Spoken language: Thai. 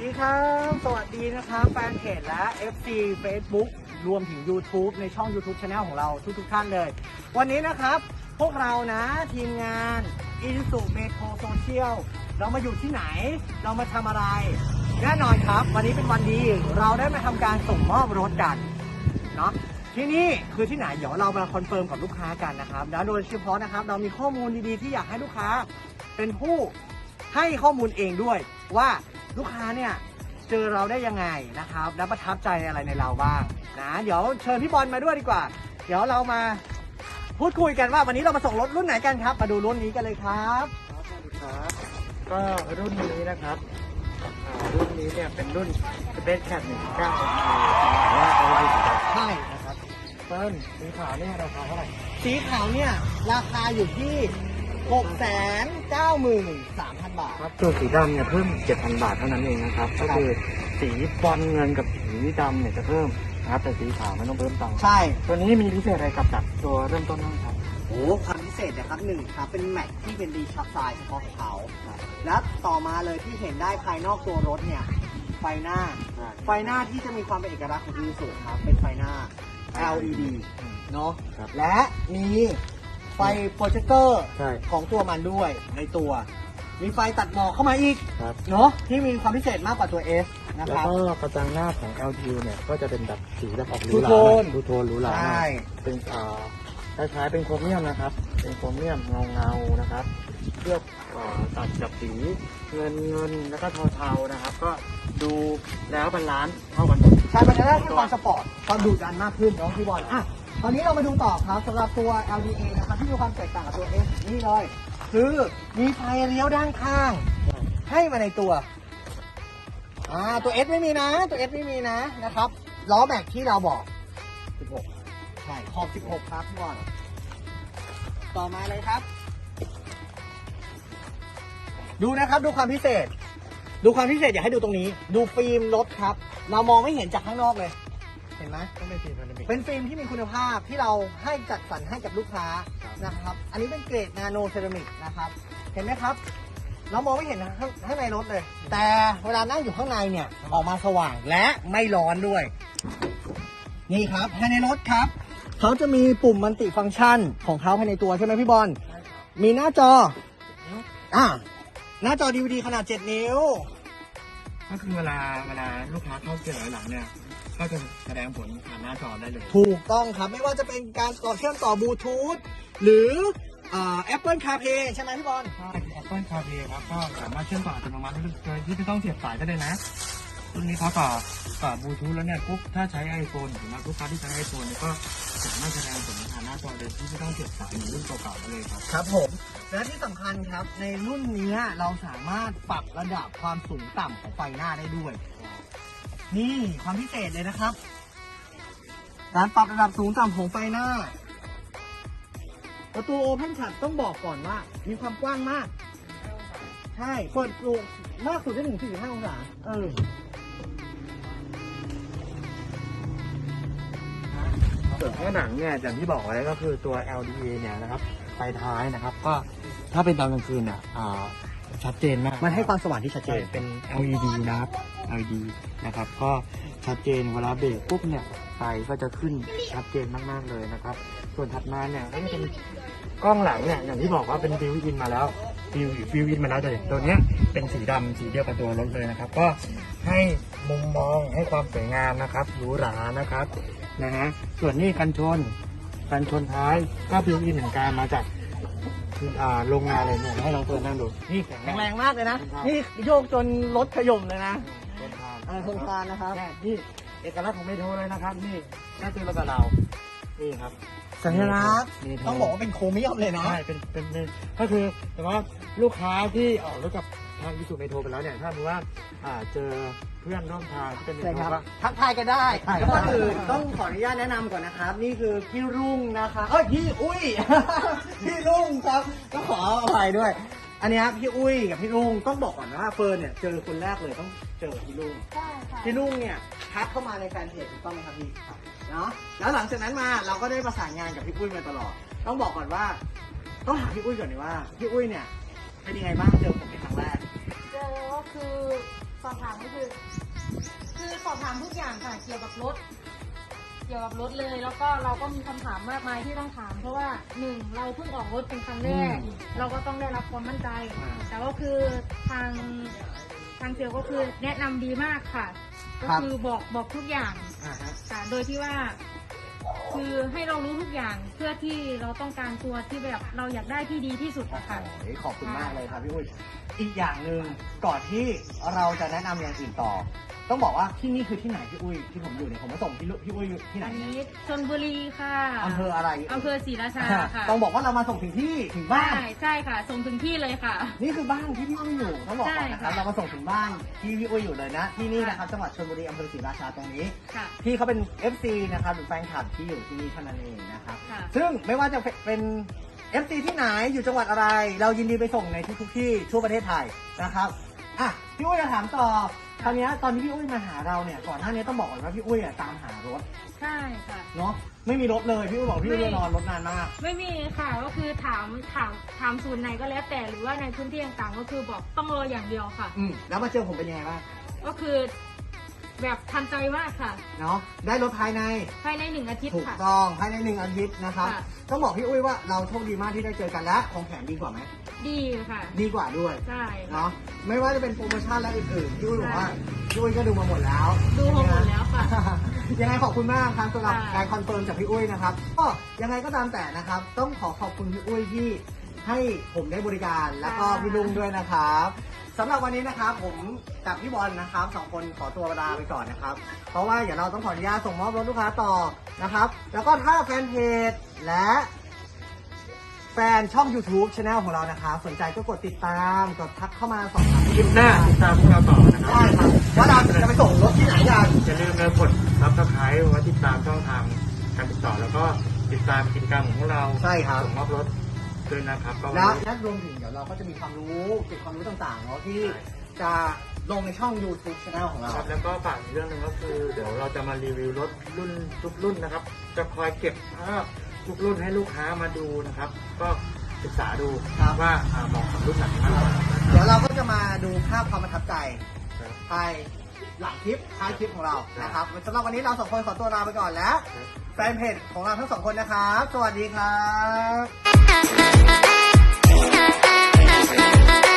ดีครับ สวัสดีนะครับแฟนเพจและ FC Facebook รวมถึง YouTube ในช่อง YouTube Channel ของเราทุกๆท่านเลย วันนี้นะครับพวกเรานะทีมงาน i n s u Metro Social เรามาอยู่ที่ไหน เรามาทำอะไร แน่นอนครับ วันนี้เป็นวันดีเราได้มาทำการส่งมอบรถกันเนาะที่นี่คือที่ไหนเดี๋ยวเรามาคอนเฟิร์มกับลูกค้ากันนะครับแล้วโดยเฉพาะนะครับ เรามีข้อมูลดีๆที่อยากให้ลูกค้าเป็นผู้ให้ข้อมูลเองด้วยว่า ลูกค้าเนี่ยเจอเราได้ยังไงนะครับ และประทับใจอะไรในเราบ้างนะเดี๋ยวเชิญพี่บอลมาด้วยดีกว่า เดี๋ยวเรามาพูดคุยกันว่าวันนี้เรามาส่งรถรุ่นไหนกันครับ มาดูรุ่นนี้กันเลยครับสวัสดีครับก็รุ่นนี้นะครับอ่ารุ่นนี้เนี่ยเป็นรุ่นเบสแคทหนึ่งเก้าว่าเอาไว้ดีครับใช่นะครับเปิ้ลสีขาวเนี่ยราคาเท่าไหร่สีขาวเนี่ยราคาอยู่ที่ 6 9 3 0 0 0บาท ครับส่วนสีดำเนี่ยเพิ่ม 7,000 บาทเท่านั้นเองนะครับ ก็คือสีบอลเงินกับสีดำเนี่ยจะเพิ่มนะครับแต่สีขาวไม่ต้องเพิ่มตังค์ใช่ ตัวนี้มีพิเศษอะไรกับจากตัวเริ่มต้นบ้างครับ โอ้ความพิเศษนะครับหนึ่งครับเป็นแม็กที่เป็นดีชับไซเฉพาะของเขา และต่อมาเลยที่เห็นได้ภายนอกตัวรถเนี่ย ไฟหน้า ไฟหน้าที่จะมีความเป็นเอกลักษณ์ของ Isuzu ครับ เป็นไฟหน้า LED เนาะครับและมี ไฟโปรเจคเตอร์ใช่ของตัวมันด้วยในตัว มีไฟตัดหมอกเข้ามาอีกครับ เนาะที่มีความพิเศษมากกว่าตัว S นะแล้วครับ ก็กระจังหน้าของ LTU เนี่ยก็จะเป็นแบบสีแบบออกหรูทูหราโทน ทูโทนหรูหราใช่เป็นอ่าคล้ายๆเป็นโครเมียมนะครับ เป็นโครเมียมเงาเงาๆนะครับเคลือบอ่าตัดกับสีเงินเงินแล้วก็เทาๆนะครับ ก็ดูแล้วบาลานซ์เท่ากันหมด ใช่มันจะได้ความสปอร์ตความดุดันมากขึ้นเน้องพี่บอลอะ ตอนนี้เรามาดูต่อครับสำหรับตัว LDA นะครับที่มีความแตกต่างกับตัว S นี่เลย คือมีไฟเลี้ยวด้านข้าง ให้มาในตัวอ่าตัว S ไม่มีนะ ตัว S ไม่มีนะนะครับล้อแม็กที่เราบอก 16 ใช่ขอบ 16 ครับพี่อลต่อมาเลยครับ ดูนะครับดูความพิเศษ ดูความพิเศษอยากให้ดูตรงนี้ ดูฟิล์มรถครับ เรามองไม่เห็นจากข้างนอกเลย เห็นไหมต้องเป็นสีพารามิก เป็นฟิล์มที่มีคุณภาพที่เราให้จัดสรรให้กับลูกค้าครับ นะครับ อันนี้เป็นเกรดนาโนเซรามิกนะครับ เห็นไหมครับ เรามองไม่เห็นข้างข้างในรถเลย แต่เวลานั่งอยู่ข้างในเนี่ยออกมาสว่างและไม่ร้อนด้วย นี่ครับภายในรถครับ เขาจะมีปุ่มมัลติฟังก์ชันของเขาภายในตัวใช่ไหมพี่บอล มีหน้าจอ อ่า หน้าจอ DVD ขนาด 7 นิ้ว ก็คือเวลาเวลาลูกค้าเข้าเกียร์หลังเนี่ย ก็จะแสดงผลผ่านหน้าจอได้เลย ถูกต้องครับ ไม่ว่าจะเป็นการต่อเชื่อมต่อบลูทูธหรืออ่า Apple CarPlay ใช่ไหมพี่บอลใช่ Apple CarPlay ครับก็สามารถเชื่อมต่ออัตโนมัติโดยที่ไม่ต้องเสียบสายก็ได้นะรุ่นนี้เขาต่อต่อบลูทูธแล้วเนี่ยปุ๊บถ้าใช้ iPhone หรือว่าลูกค้าที่ใช้ iPhone เนี่ยก็สามารถแสดงผลผ่านหน้าจอโดยที่ไม่ต้องเสียบสายเหมือนรุ่นเก่าๆได้เลยครับ ครับผม และที่สำคัญครับในรุ่นนี้เราสามารถปรับระดับความสูงต่ำของไฟหน้าได้ด้วย นี่ความพิเศษเลยนะครับ การปรับระดับสูงต่ำของไฟหน้า ประตูโอเพนชัดต้องบอกก่อนว่า มีความกว้างมาก ใช่เปิดลูมากสุดได้ถึง45องศาเออส่วนข้างหนังเนี่ยอย่างที่บอกไว้ก็คือตัว LDA เนี่ยนะครับไฟท้ายนะครับ ก็ถ้าเป็นตอนกลางคืนเนี่ยอ่า ชัดเจนมากมันให้ความสว่างที่ชัดเจใช่นเป็น LED นะครับ LED นะครับ ก็ชัดเจนเวลาเบรกปุ๊บเนี่ยไฟก็จะขึ้นชัดเจนมากๆเลยนะครับ ส่วนถัดมาเนี่ยก็จะเป็นกล้องหลังเนี่ยอย่างที่บอกว่าเป็นบิวอินมาแล้วบิวบิวอินมาแล้วเลยตัวเนี้ยเป็นสีดำสีเดียวกับตัวรถเลยนะครับ ก็ให้มุมมองให้ความสวยงามนะครับหรูหรานะครับนะฮะส่วนนี้กันชนกันชนท้ายก็บิวอินเหมือนกันมาจาก อ่าโรงงานเลยเนี่ยให้ลองเปิดนั่งดูนี่แข็งแข็งแรแรงงมากเลยนะ นี่โยกจนรถขย่มเลยนะต้นทางเออทนทานนะครับแน่นี่เอกลักษณ์ของเมโทรเลยนะครับ นี่ก็คือรถกับเรานี่ครับสัญลักษณ์เมโทรต้องบอกว่าเป็นโครเมียมเลยนะใช่เป็นเป็นเป็นก็คือแต่ว่าลูกค้าที่ออกรถกับทางยูสุเมโทรไปแล้วเนี่ยถ้าสมมติว่าอ่าเจอ เพื่อนร่วมทางที่เป็นเมใช่โทรครับก็ทักทายกันได้ใช่แล้วก็คือต้องขออนุญาตแนะนำก่อนนะครับ นี่คือพี่รุ่งนะคะ เอ้ยพี่อุ้ย พี่รุ่งครับต้องขออภัยด้วย อันนี้ครับพี่อุ้ยกับพี่รุ่งต้องบอกก่อนว่าเฟิร์นเนี่ยเจอคนแรกเลยต้องเจอพี่รุ่ง ใช่ค่ะพี่รุ่งเนี่ยทักเข้ามาในแฟนเพจถูกต้องไหมครับพี่ครับเนาะแล้วหลังจากนั้นมาเราก็ได้ประสานงานกับพี่อุ้ยมาตลอด ต้องบอกก่อนว่า ต้องถามพี่อุ้ยก่อนดีว่าพี่อุ้ยเนี่ยเป็นยังไงบ้างเจอผมเป็นครั้งแรก เจอก็คือ สอบถามก็คือ คือสอบถามทุกอย่างค่ะเกี่ยวกับรถ เกี่ยวกับรถเลย แล้วก็เราก็มีคำถามมากมายที่ต้องถาม เพราะว่าหนึ่งเราเพิ่งออกรถเป็นครั้งแรก อืม เราก็ต้องได้รับความมั่นใจอ่าแต่ก็คือทางทางเซลล์ก็คือแนะนำดีมากค่ะ ก็ครับคือบอกบอกทุกอย่าง อ่าฮะ ค่ะโดยที่ว่า คือให้เรารู้ทุกอย่างเพื่อที่เราต้องการตัวที่แบบเราอยากได้ที่ดีที่สุดอะค่ะ โอ้ยขอบคุณมากเลยครับพี่อุ้ย อีกอย่างหนึ่งก่อนที่เราจะแนะนำอย่างอื่นต่อ ต้องบอกว่าที่นี่คือที่ไหนพี่อุ้ยที่ผมอยู่เนี่ยผมมาส่งพี่ลุพี่อุ้ยอยู่ที่ไหนอันนี้ชนบุรีค่ะอำเภออะไรอำเภอศรีราชาค่ะต้องบอกว่าเรามาส่งถึงที่ถึงบ้านใช่ใช่ค่ะ ส่งถึงที่เลยค่ะ นี่คือบ้านที่พี่อุ้ยอยู่ต้องบอกก่อนนะครับใช่ค่ะ เรามาส่งถึงบ้านที่พี่อุ้ยอยู่เลยนะ ที่นี่นะครับจังหวัดชลบุรีอำเภอศรีราชาตรงนี้ ค่ะ พี่เขาเป็น FC นะครับหรือแฟนคลับที่อยู่ที่นี่เท่านั้นเองนะครับ ค่ะ ซึ่งไม่ว่าจะเป็น FC ที่ไหนอยู่จังหวัดอะไร เรายินดีไปส่งในทุกๆที่ทั่วประเทศไทยนะครับอะพี่อุ้ยจะถามต่อ คราวเนี้ยตอนที่พี่อุ้ยมาหาเราเนี่ย ก่อนหน้านี้ต้องบอกก่อนว่าพี่อุ้ยอะตามหารถใช่ค่ะ เนาะ ไม่มีรถเลย พี่อุ้ยบอกพี่อุ้ยไม่นอนรถนานมาก ไม่มีค่ะก็คือถามถามถามศูนย์ไหนก็แล้วแต่หรือว่าในพื้นที่ต่างๆ ก็คือบอกต้องรออย่างเดียวค่ะ อืมแล้วมาเจอผมเป็นยังไงบ้าง ก็คือแบบทันใจมากค่ะ เนาะ ได้รถภายใน ภายในหนึ่งอาทิตย์ถูกค่ะ ต้องภายในหนึ่งอาทิตย์นะครับ ค่ะ ต้องบอกพี่อุ้ยว่าเราโชคดีมากที่ได้เจอกันและของแถมดีกว่าไหม ดีค่ะ ดีกว่าด้วย ใช่ค่ะ เนาะไม่ว่าจะเป็นโปรโมชั่นและอื่นๆพี่อุ้ยบอกว่าพี่อุ้ยก็ดูมาหมดแล้วดูมาหมดแล้วค่ะยังไงขอบคุณมากครับสำหรับค่ะ การคอนเฟิร์มจากพี่อุ้ยนะครับก็ยังไงก็ตามแต่นะครับ ต้องขอขอบคุณพี่อุ้ยที่ให้ผมได้บริการแล้วก็พี่ลุงด้วยนะครับสำหรับวันนี้นะครับ ผมกับพี่บอลนะครับสองคนขอตัวลาไปก่อนนะครับ เพราะว่าเดี๋ยวเราต้องขออนุญาตส่งมอบรถลูกค้าต่อนะครับ แล้วก็ถ้าแฟนเพจและ แฟนช่อง YouTube Channel ของเรานะครับสนใจก็กดติดตามกดทักเข้ามาสอบถามคลิปหน้าติดตามพวกเราต่อนะครัได้ครับว่าเราจะไปส่งรถที่ไหนกัน อย่าลืมนะกดซับสไครต์ไว้ติดตามช่องทางการติดต่อแล้วก็ติดตามกิจกรรมของพวกเราใช่ครับ ส่งมอบรถด้วยนะครับก็วันแล้วนี้ และรวมถึงเดี๋ยวเราก็จะมีความรู้เก็บความรู้ต่างๆเนาะที่จะลงในช่อง YouTube Channel ของเรา ครับแล้วก็ฝากอีกเรื่องหนึ่งก็คือ เดี๋ยวเราจะมารีวิวรถรุ่นทุกรุ่นนะครับ จะคอยเก็บภาพ ทุกรุ่นให้ลูกค้ามาดูนะครับ ก็ศึกษาดูครับ ว่าอ่าเหมาะกับรุ่นไหนมากกว่านะครับ เดี๋ยวเราก็จะมาดูภาพความประทับใจครับภายหลังคลิปท้ายคลิปของเรานะครับสำหรับวันนี้เราสองคนขอตัวลาไปก่อนแล้ว แฟนเพจของเราทั้งสองคนนะครับ สวัสดีครับ Thank you.